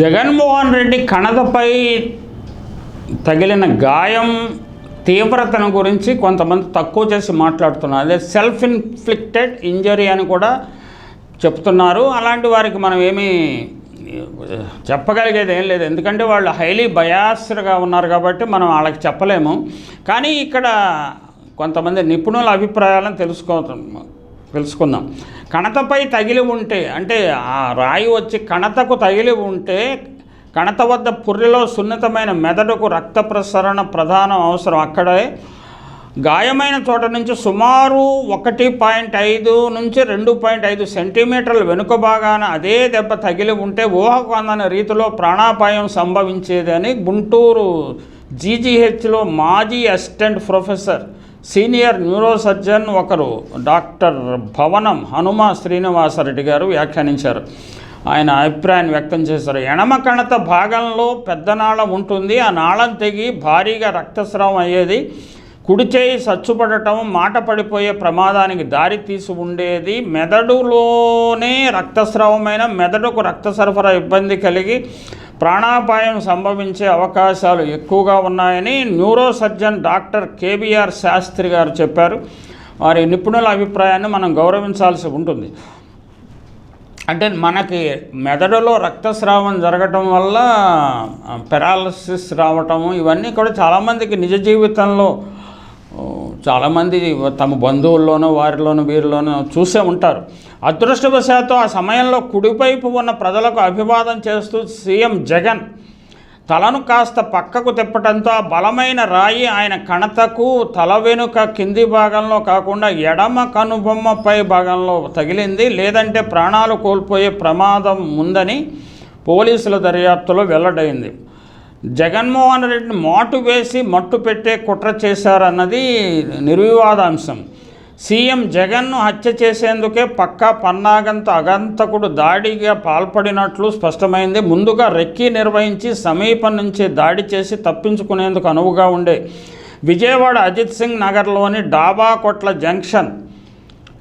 జగన్మోహన్ రెడ్డి కణతపై తగిలిన గాయం తీవ్రతను గురించి కొంతమంది తక్కువ చేసి మాట్లాడుతున్నారు. అదే సెల్ఫ్ ఇన్ఫ్లిక్టెడ్ ఇంజరీ అని కూడా చెప్తున్నారు. అలాంటి వారికి మనం ఏమీ చెప్పగలిగేది ఏం లేదు. ఎందుకంటే వాళ్ళు హైలీ బయాస్డ్గా ఉన్నారు కాబట్టి మనం వాళ్ళకి చెప్పలేము. కానీ ఇక్కడ కొంతమంది నిపుణుల అభిప్రాయాలను తెలుసుకోవచ్చు తెలుసుకుందాం. కణతపై తగిలి ఉంటే అంటే ఆ రాయి వచ్చి కణతకు తగిలి ఉంటే కణత వద్ద పుర్రెలో సున్నితమైన మెదడుకు రక్త ప్రసరణ ప్రధానం అవసరం. అక్కడే గాయమైన చోట నుంచి సుమారు ఒకటి పాయింట్ ఐదు నుంచి రెండు పాయింట్ ఐదు సెంటీమీటర్ల వెనుక భాగాన అదే దెబ్బ తగిలి ఉంటే ఊహకు అందని రీతిలో ప్రాణాపాయం సంభవించేదని గుంటూరు జీజీహెచ్లో మాజీ assistant professor senior neuro surgeon ఒకరు డాక్టర్ భవనం హనుమ శ్రీనివాసరెడ్డి గారు వ్యాఖ్యానించారు. ఆయన అభిప్రాయాన్ని వ్యక్తం చేశారు. ఎడమ కణత భాగంలో పెద్ద నాళం ఉంటుంది. ఆ నాళం తెగి భారీగా రక్తస్రావం అయ్యేది. కుడి చేయి సచ్చుపడటం మాట పడిపోయే ప్రమాదానికి దారి తీసి ఉండేది. మెదడులోనే రక్తస్రావమైన మెదడుకు రక్త సరఫరా ఇబ్బంది కలిగి ప్రాణాపాయం సంభవించే అవకాశాలు ఎక్కువగా ఉన్నాయని neuro surgeon doctor KBR Sastri గారు చెప్పారు. వారి నిపుణుల అభిప్రాయాన్ని మనం గౌరవించాల్సి ఉంటుంది. అంటే మనకి మెదడులో రక్తస్రావం జరగటం వల్ల పెరాలసిస్ రావటము ఇవన్నీ కూడా చాలామందికి నిజ జీవితంలో చాలామంది తమ బంధువుల్లోనూ వారిలోనూ వీరిలోనూ చూసే ఉంటారు. అదృష్టవశాత్తు ఆ సమయంలో కుడివైపు ఉన్న ప్రజలకు అభివాదం చేస్తూ సీఎం జగన్ తలను కాస్త పక్కకు తిప్పటంతో ఆ బలమైన రాయి ఆయన కణతకు తల వెనుక కింది భాగంలో కాకుండా ఎడమ కనుబొమ్మ పై భాగంలో తగిలింది. లేదంటే ప్రాణాలు కోల్పోయే ప్రమాదం ఉందని పోలీసుల దర్యాప్తులో వెల్లడైంది. జగన్మోహన్ రెడ్డిని మాటు వేసి మట్టు పెట్టే కుట్ర చేశారన్నది నిర్వివాదాంశం. సీఎం జగన్ను హత్య చేసేందుకే పక్కా పన్నాగంతో అగంతకుడు దాడిగా పాల్పడినట్లు స్పష్టమైంది. ముందుగా రెక్కి నిర్వహించి సమీపం నుంచి దాడి చేసి తప్పించుకునేందుకు అనువుగా ఉండే విజయవాడ అజిత్ సింగ్ నగర్లోని డాబా కొట్ల జంక్షన్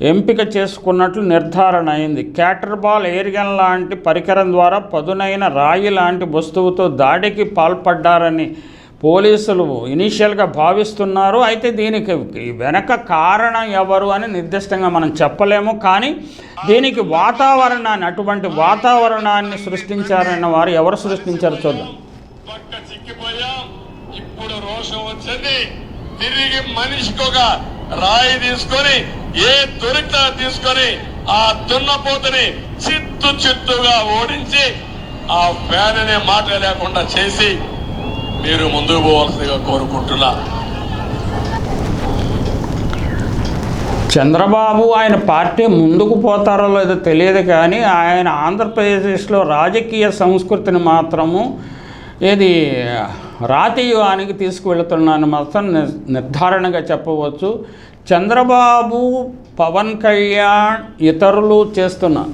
ఎంపిక చేసుకున్నట్లు నిర్ధారణ అయింది. క్యాటర్బాల్ ఎయిర్గన్ లాంటి పరికరం ద్వారా పదునైన రాయి లాంటి వస్తువుతో దాడికి పాల్పడ్డారని పోలీసులు ఇనీషియల్గా భావిస్తున్నారు. అయితే దీనికి వెనక కారణం ఎవరు అని నిర్దిష్టంగా మనం చెప్పలేము. కానీ దీనికి వాతావరణాన్ని అటువంటి వాతావరణాన్ని సృష్టించారన్న వారు ఎవరు సృష్టించారు చూద్దాం. ఇప్పుడు రోషం వచ్చింది. తిరిగి మనిషికి ఒక రాయి తీసుకొని ఏ దొరికితే తీసుకొని ఆ దున్నపోతుని చిత్తు చిత్తుగా ఓడించి ఆ ఫ్యాన్ అనే మాట లేకుండా చేసి మీరు ముందుకు పోవాల్సిందిగా కోరుకుంటున్నా. చంద్రబాబు ఆయన పార్టీ ముందుకు పోతారో లేదో తెలియదు కానీ ఆయన ఆంధ్రప్రదేశ్లో రాజకీయ సంస్కృతిని మాత్రము ఏది రాతీయుగానికి తీసుకువెళుతున్నాను మాత్రం నిర్ధారణగా చెప్పవచ్చు. చంద్రబాబు పవన్ కళ్యాణ్ ఇతరులు చేస్తున్న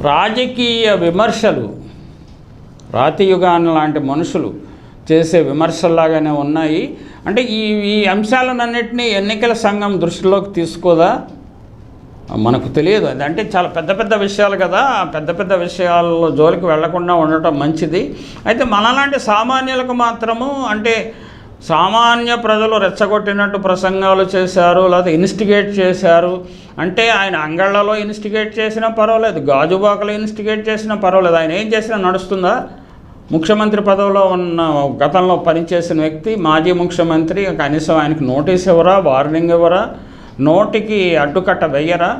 రాజకీయ విమర్శలు రాతియుగాన్ లాంటి మనుషులు చేసే విమర్శల్లాగానే ఉన్నాయి. అంటే ఈ ఈ అంశాలన్నింటినీ ఎన్నికల సంఘం దృష్టిలోకి తీసుకోదా? మనకు తెలియదు. అంటే చాలా పెద్ద పెద్ద విషయాలు కదా. పెద్ద పెద్ద విషయాల్లో జోలికి వెళ్ళకుండా ఉండటం మంచిది. అయితే మనలాంటి సామాన్యులకు మాత్రము అంటే సామాన్య ప్రజలు రెచ్చగొట్టినట్టు ప్రసంగాలు చేశారు లేకపోతే ఇన్స్టిగేట్ చేశారు. అంటే ఆయన అంగళ్ళలో ఇన్స్టిగేట్ చేసినా పర్వాలేదు గాజుబాకలో ఇన్స్టిగేట్ చేసినా పర్వాలేదు. ఆయన ఏం చేసినా నడుస్తుందా? ముఖ్యమంత్రి పదవిలో ఉన్న గతంలో పనిచేసిన వ్యక్తి మాజీ ముఖ్యమంత్రి కనీసం ఆయనకి నోటీస్ ఇవ్వరా వార్నింగ్ ఇవ్వరా? నోటికి అడ్డుకట్ట వెయ్యరా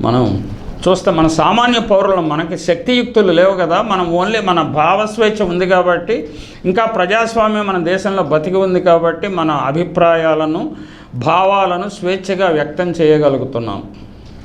మనం చూస్తే మన సామాన్య పౌరులు మనకి శక్తియుక్తులు లేవు కదా. మనం ఓన్లీ మన భావస్వేచ్ఛ ఉంది కాబట్టి ఇంకా ప్రజాస్వామ్యం మన దేశంలో బతికి ఉంది కాబట్టి మన అభిప్రాయాలను భావాలను స్వేచ్ఛగా వ్యక్తం చేయగలుగుతున్నాం.